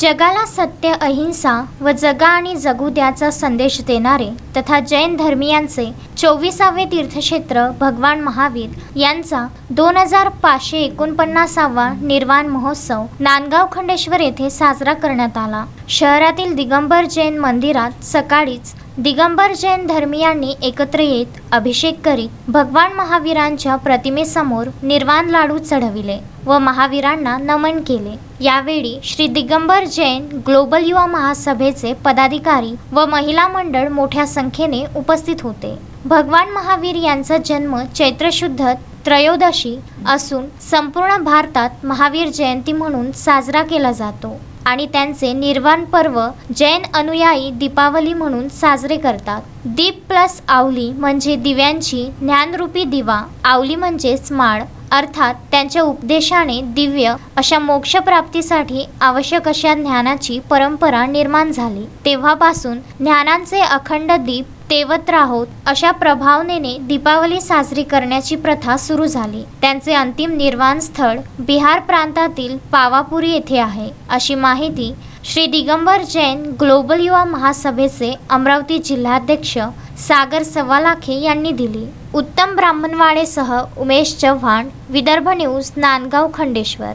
जगाला सत्य अहिंसा व जगा आणि जगू द्याचा संदेश देणारे तथा जैन धर्मियांचे चोवीसावे तीर्थक्षेत्र भगवान महावीर यांचा दोन हजार पाचशे एकोणपन्नासावा निर्वाण महोत्सव नांदगाव खंडेश्वर येथे साजरा करण्यात आला. शहरातील दिगंबर जैन मंदिरात सकाळीच दिगंबर जैन धर्मियांनी एकत्र येत अभिषेक करीत भगवान महावीरांच्या प्रतिमेसमोर निर्वाण लाडू चढविले व महावीरांना नमन केले. यावेळी श्री दिगंबर जैन ग्लोबल युवा महासभेचे पदाधिकारी व महिला मंडळ मोठ्या संख्येने उपस्थित होते. भगवान महावीर यांचा जन्म चैत्रशुद्ध त्रयोदशी असून संपूर्ण भारतात महावीर जयंती म्हणून साजरा केला जातो. आणि त्यांचे निर्वाण पर्व जैन अनुयायी दीपावली म्हणून साजरे करतात. दीप प्लस आवली म्हणजे दिव्यांची ज्ञानरूपी दिवा. आवली म्हणजेच माळ अर्थात त्यांच्या उपदेशाने दिव्य अशा मोक्षप्राप्तीसाठी आवश्यक अशा ज्ञानाची परंपरा निर्माण झाली. तेव्हापासून ज्ञानांचे अखंड दीप तेवत राहोत अशा प्रभावनेने दीपावली साजरी करण्याची प्रथा सुरू झाली. त्यांचे अंतिम निर्वाण स्थळ बिहार प्रांतातील पावापुरी येथे आहे. अशी माहिती श्री दिगंबर जैन ग्लोबल युवा महासभेचे अमरावती जिल्हाध्यक्ष सागर सवालाखे यांनी दिली. उत्तम ब्राह्मणवाडेसह उमेश चव्हाण विदर्भ न्यूज नांदगाव खंडेश्वर.